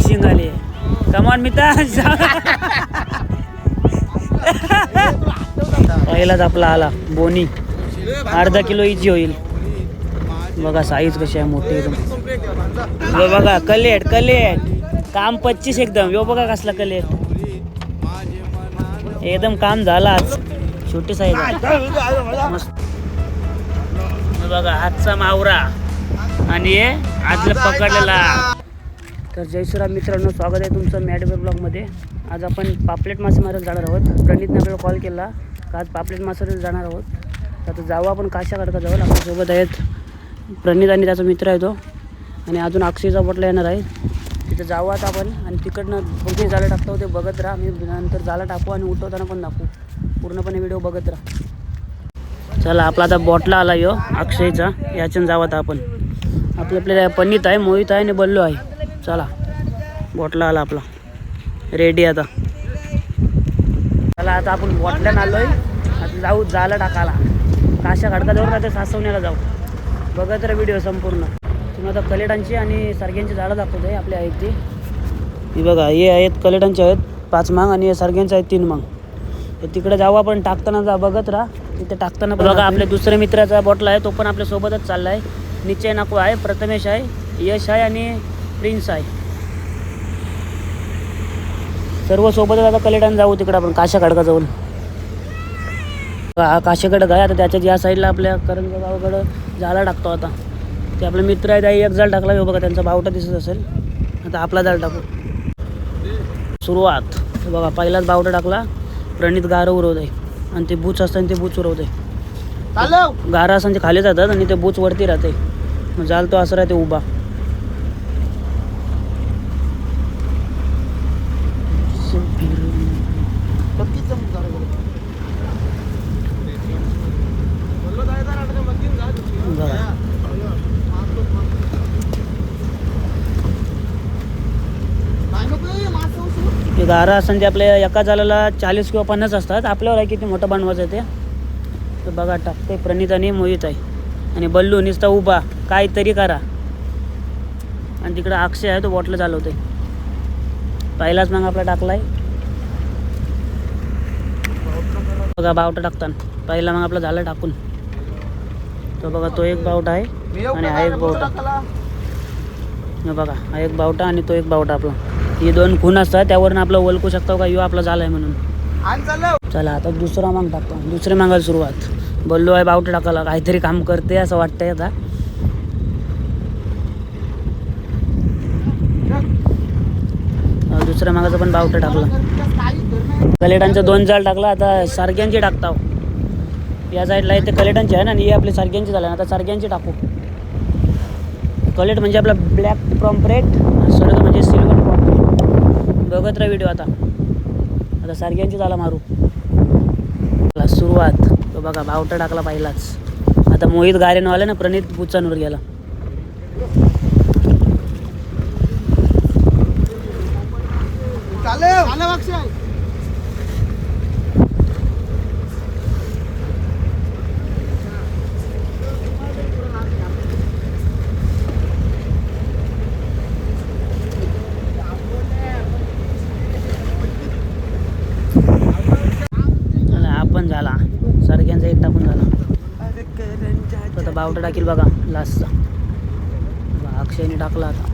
शिंगाले कमान मिता पहिलाच आपला आला. बोनी. अर्धा किलो इची होईल. बघा साईज कशी आहे मोठी एकदम. यो बघा कलेट कलेट. काम पच्चीस एकदम. यो बघा कसला कलेट. एकदम काम झालं आज. छोटी साईज मस्त. बघा आजचा मावरा. आणि हे आजला पकडलेला. तर जय श्रीराम मित्रांनो स्वागत आहे तुमचं मॅडवेर ब्लॉगमध्ये. आज आपण पापलेट मासे मारायला जाणार आहोत. प्रणितने आपल्याला कॉल केला का आज पापलेट मासायला जाणार आहोत? तर आता जाऊ आपण काशा काढता जाऊ आपल्यासोबत आहेत प्रणित आणि त्याचा मित्र आहे तो. आणि अजून अक्षयचा बटला येणार आहे. तिथं जाऊ आता आपण आणि तिकडनं कोणते जाळं टाकतो ते बघत राहा. मी नंतर जाळं टाकू आणि उठवताना पण दाखवू. पूर्णपणे व्हिडिओ बघत राहा. चला आपला आता बॉटला आला यो अक्षयचा. याच्यानं जाऊ आता आपण. आपल्या आपल्याला पनीत आहे मोहित आहे आणि बल्लू आहे. चला बॉटला आला आपला. रेडी आता. चला आता आपण बॉटल्यानं आलो आहे आता जाऊ जायला टाकायला. काशा खडका जाऊ ना ते सासवण्याला जाऊ. बघत राहा व्हिडिओ संपूर्ण. तुम्ही आता कलेटांची आणि सारख्यांची झाडं दाखवतो आहे आपली आहेत ती. ही बघा हे आहेत कलेटांचे आहेत पाच मांग आणि हे सारख्यांचे आहेत तीन मांग. तिकडे जाऊ आपण टाकताना जा बघत राहा. तिथे टाकताना बघा आपल्या दुसऱ्या मित्राचा बॉटल आहे तो पण आपल्या सोबतच चालला आहे निश्चय नको आहे प्रथमेश आहे यश आहे आणि प्रिन्स आहे. सर्व सोबतच आता कलेटाने जाऊ तिकडे आपण काशा खडका जाऊन? हा काशेकडं आहे आता त्याच्या या साईडला आपल्या करंजा गावाकडं जाळा टाकतो आता. ते आपले मित्र आहेत आई एक जाळ टाकला हे बघा त्यांचा बावटा दिसत असेल. आता आपला जाळ टाकू. सुरुवात. बघा पहिलाच बावटा टाकला. प्रणित गारं उरवत आहे आणि ते बूच असतं ते बूच उरवत आहे गारा असं ते खाली जातात आणि ते बूच वरती राहते मग जाल तो असं राहते उभा. बघा. हे गारा असं ते आपल्या एका जालाला चाळीस किंवा पन्नास असतात आपल्यावर आहे किती मोठं बनवायचं आहे ते? बघा टाकते प्रणित आणि मोहित आहे. आणि बल्लू नुसता उभा काहीतरी करा. आणि तिकडं अक्षय आहे तो बॉटल चालवते पहिलाच मग आपला टाकलाय. बघा बावटा टाकताना. पहिला मग आपला झालं टाकून. तो बघा तो एक बावटा आहे आणि हा एक बावटा. बघा हा एक बावटा आणि तो एक बावटा आपला. हे दोन खून असतात त्यावरून आपलं ओळखू शकतो का यो आपला झालाय म्हणून. चला आता दुसरा मांग टाकतो. दुसऱ्या मागायला सुरुवात. बोललो आहे बावटा टाकायला काहीतरी काम करते असं वाटतंय आता. दुसऱ्या मागाचं पण बावटा टाकला. कलेटांचं दोन जाळ टाकला आता सारख्यांची टाकता या साईडला इथे कलेटांची आहे ना आणि हे आपले सारख्यांची झालं. आता सारख्यांची टाकू. कलेट म्हणजे आपला ब्लॅक प्रॉम्प्रेट सरळ म्हणजे सिल्वर प्रॉम्प्रेट बघत राहा व्हिडिओ आता. आता सारख्यांची झाला मारू. सुरुवात. तो बघा बावटा टाकला पहिलाच. आता मोहित गारेनवाला ना प्रणित बुचांवर गेला चला, आपण झाला सारख्यांचा एक टाकून झाला बावटा टाकील बघा. लास्टचा अक्षयने टाकला आता.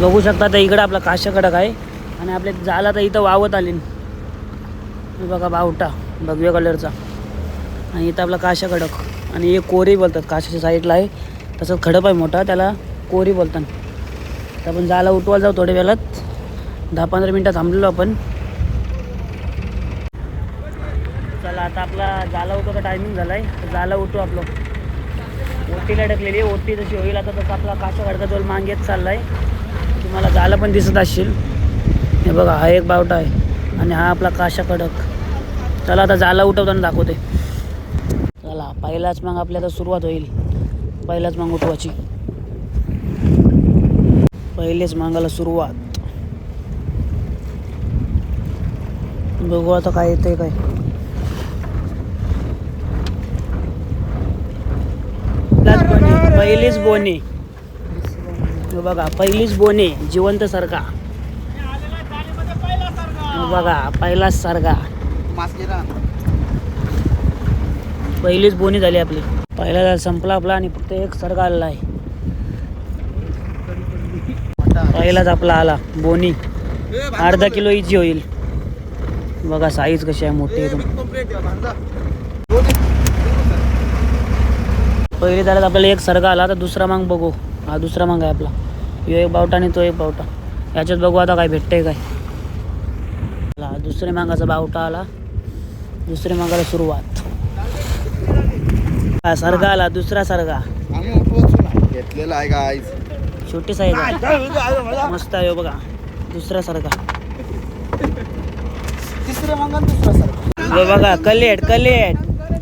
बघू शकता तर इकडं आपला काशा कडक आहे. आणि आपल्या झाला तर इथं वावत आली. बघा बावटा. भगव्या कलरचा आणि इथं आपला काशा कडक. आणि हे कोरी बोलतात. काशाच्या साईडला आहे. तसंच खडप आहे मोठा. त्याला कोरी बोलतात. तर आपण जाला उठवायला जाऊ थोड्या वेळात. दहा पंधरा मिनटं थांबलेलो आपण चला आता आपला जाला उठवायचा टायमिंग झाला आहे जाला उठू आपलं. ओटीला अडकलेली आहे. ओटी जशी होईल आता तसं आपला काशा खडका जवळ मागेत चालला आहे तुम्हाला जाला पण दिसत असशील. हे बघा हा एक बावटा आहे. आणि हा आपला काशा कडक चला आता जाला उठवताना दाखवते. चला पहिलाच मग आपल्याला सुरुवात होईल. पहिलाच मग उठवायची. पहिलेच मागायला सुरुवात. बघू आता काय येते काय. पहिलीच बोनी पहिलीच बोनी. बघा पहिलीच बोने जिवंत सारखा. बघा पहिलाच सारखा. पहिलीच बोनी झाली आपली. पहिला संपला आपला आणि फक्त एक सरगा आलेला आहे. पहिलाच आपला आला बोनी. अर्धा किलो इजी होईल. बघा साईज कशी आहे मोठी एकदम पहिले झाल्यात आपल्याला एक सरगा आला तर दुसरा मांग बघू. हा दुसरा मांग आहे आपला. ह्यो एक बावटा आणि तो एक बावटा. याच्यात बघू आता काय भेटतंय काय. दुसऱ्या मांगाचा बावटा आला. दुसऱ्या मांगाला सुरुवात. हा सरगा आला दुसरा सरगा. घेतलेला आहे का छोटी साईज आहे मस्त आहे ह्यो बघा. दुसरा सरगा. तिसरे मंगन दुसरा सर ह्यो बघा कलेट कलेट.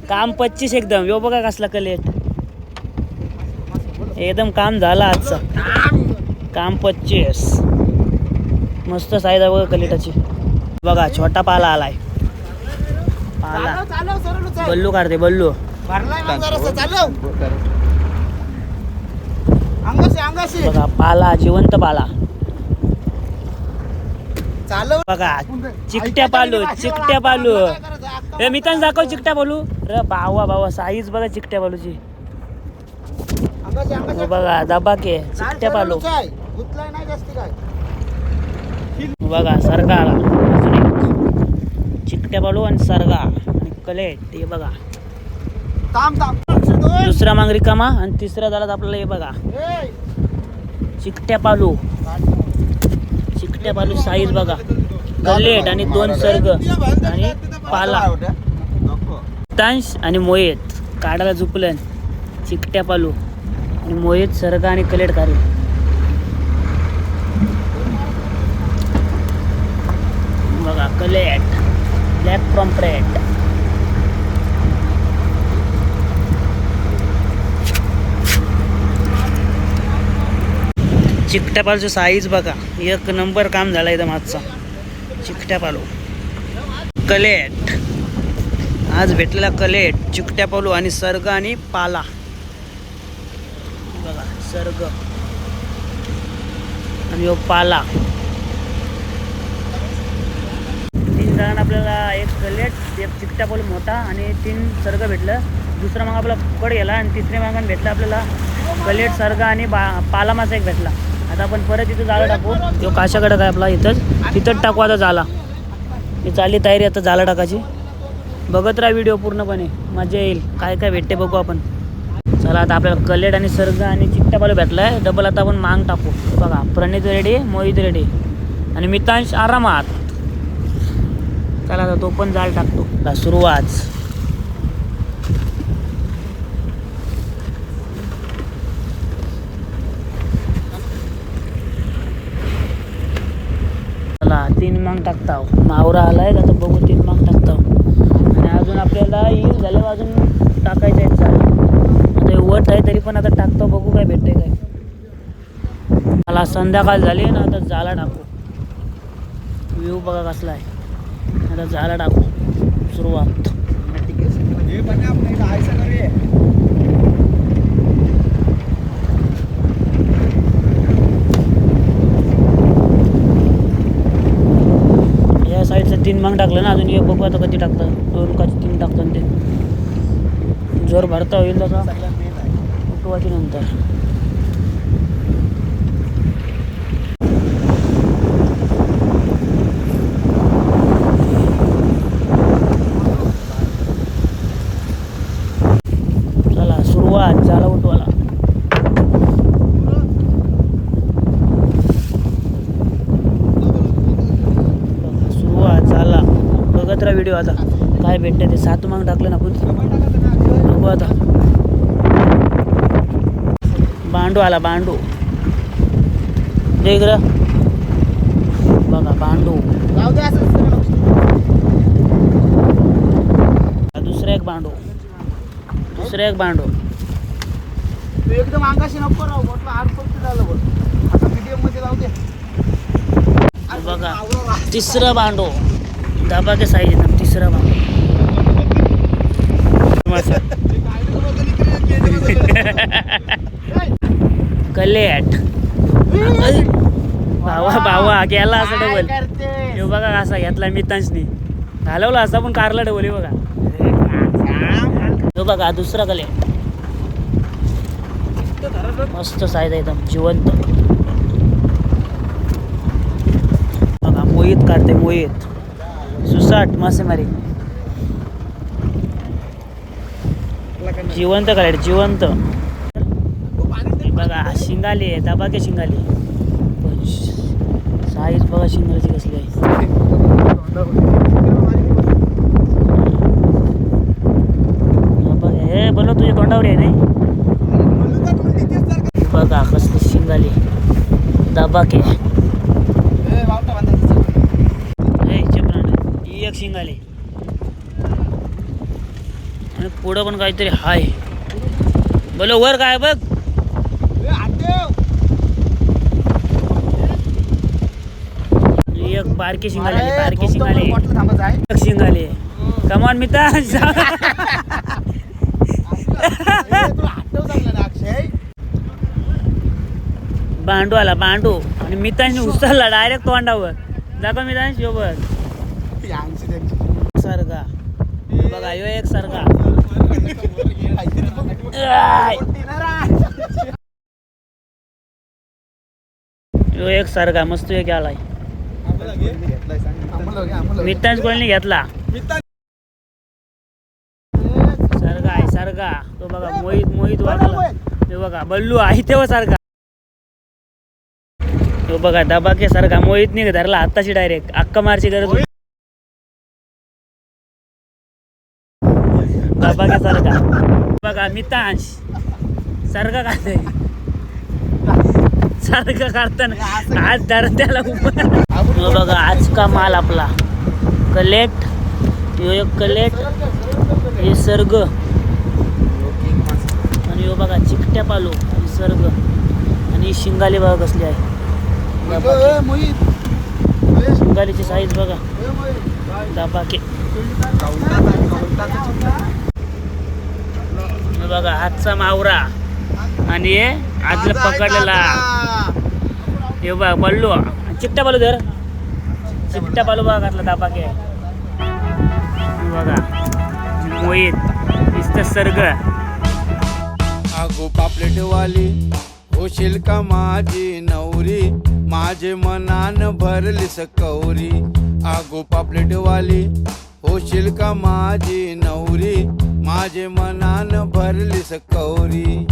काम पच्चीस एकदम. यो बघा कसला कलेट. एकदम काम झालं आजचं. काम पच्चीस. मस्त साईज आहे बघा कलेटाची. बघा छोटा पाला आलाय. पाला. बल्लू काढते बल्लू. बघा पाला जिवंत पाला. बघा चिकट्या पालू चिकट्या पालू. ए मी तर दाखव चिकट्या पालू. रे बावा बावा साईज बघा चिकट्या पालूची. हो बघा दबाके चिकट्या पालू. गुतलाय नाही जास्ती काय? बघा सरगा आला. अजून एक. चिकट्या पालू आणि सरगा आणि कलेट हे बघा. दुसरा मांग रिकामा आणि तिसरा झाला आपल्याला हे बघा. चिकट्या पालू. चिकट्या पालू साईज बघा. कलेट आणि दोन सर्ग आणि पाला. तांश आणि मोयत काढायला झुपलन चिकट्या पालू. आणि मोयत सरगा आणि कलेट काढू बघा कलेट ब्लॅक प्रॉम्प्रेट चिकट्यापालचं साईज बघा. एक नंबर काम झाला एकदम आजचा चिकट्यापालू कलेट. आज भेटलेला कलेट चिकट्या पालू आणि सर्ग आणि पाला. निसर्ग. आणि हो पाला. तीन जणांना आपल्याला एक गलेट एक चिकटा पालू मोठा आणि तीन सर्ग भेटलं. दुसरा मग आपला फुकट गेला आणि तिसऱ्या मागाने भेटला आपल्याला गलेट सर्ग आणि बा पाला मासा एक भेटला. आता आपण परत इथं जाळं टाकू. तो काशाकडं काय आपला इथंच? तिथंच टाकू आता झाला मी चालली तयारी आता जाला टाकायची. बघत राहा व्हिडिओ पूर्णपणे. मजा येईल. काय काय भेटते बघू आपण. चला आता आपल्याला कलेट आणि सर्ग आणि चिकट्या पालू भेटला आहे डबल आता आपण मांग टाकू. बघा प्रणित रेडी मोहित रेडी आणि मितांश आरामात. चला आता तो पण जाळ टाकतो. सुरुवात. चला तीन मांग टाकताव हो. मावरा आलाय आता बघू तीन मांग टाकता हो. आणि अजून आपल्याला येईल झाल्यावर अजून टाकायचं आहे वट आहे तरी पण आता टाकतो बघू काय भेटते काय. मला संध्याकाळ झाली ना आता जाला टाकू. व्ह्यू बघा कसला आहे. आता जाला टाकू. सुरुवात. या साईडचं तीन मांग टाकलं ना अजून एक बघू आता कधी टाकतं. दोन का तीन टाकतं ते. जोर भरता होईल तसा. सगळ्यात main नंतर चला सुरुवात उठवाला सुरुवात झाला. व्हिडिओ आता. काय भेटते ते सात मांग टाकलं ना आपण बघू आता. बांडू आला बांडू. देख बघा बांडू. दुसरा एक बांडू. दुसरा एक बांडू. तू एकदम अंगाशी नको राहू म्हटलं आठ झालं बघ. आता मीडियममध्ये जाऊ दे. बघा तिसरं बांडू. दाबा के साईज एकदम तिसरा बांडू मस्त. कलेट भावा गेला असा डबल? हे बघा असा घेतला मितांशनी. घालवला असा पण कारला डबल हे बघा. हे बघा दुसरा कले मस्त आहे एकदम जिवंत. बघा मोहित काढते मोहित. सुसाट मासेमारी. जिवंत काढ जिवंत. हे बघा शिंगाली आहे दबाके शिंगाली. साईज बघा शिंगाची कसली आहे. हे बोलो तुझ्या तोंडावर आहे नाही बघा कसली शिंगाली. दबाके. दाबा के हे ही एक शिंगाली. आणि पुढं पण काहीतरी हाय. बोलो वर काय बघ ए, हात ठेव. ही एक बारकी शिंगाली बारकी शिंगाली. शिंगाली. कमान मिता. बांडू आला बांडू आणि मितांनी उचलला डायरेक्ट तोंडावर. दाखव मितांश आमची त्यांची. सरगा बघा यो एक रा. यो एक सरगा मस्त एक आलाय. मित्तांच मितांश कोणी घेतला. सरगा आहे सरगा तो बघा मोहित मोहित वागला तो बघा बल्लू आहे तेव्हा सारखा. तो बघा दबाके सारखा. मोहितने धरला आत्ताची डायरेक्ट अक्का मारची गरज दबाके सारखा. बघा मितांश. सारखा काय सारखं काढताना आज धर त्याला उभं. बघा आज का माल आपला? कलेट ह्यो एक कलेट हे सर्ग. आणि ह्यो बघा चिकट्या पालो हे सर्ग. आणि ही शिंगाली बघा कसली आहे. ए, मोहित. ए, शिंगालीची साईज बघा. ए, मोहित. दाबाके बघा हातचा मावरा. आणि हे आदलं आज आहे पकडलेला. हे बघ पल्लू चिकट्या पालू धर. चिकट्या पालू बघा घातला दाबाके बघा. मोहित नुसतं सर्ग. अगो पापलेटवाली होशील का माझी नवरी? माझे मनान भरली सकौरी अगो पापलेटवाली होशील का माझी नवरी? माझे मनान भरली सकवरी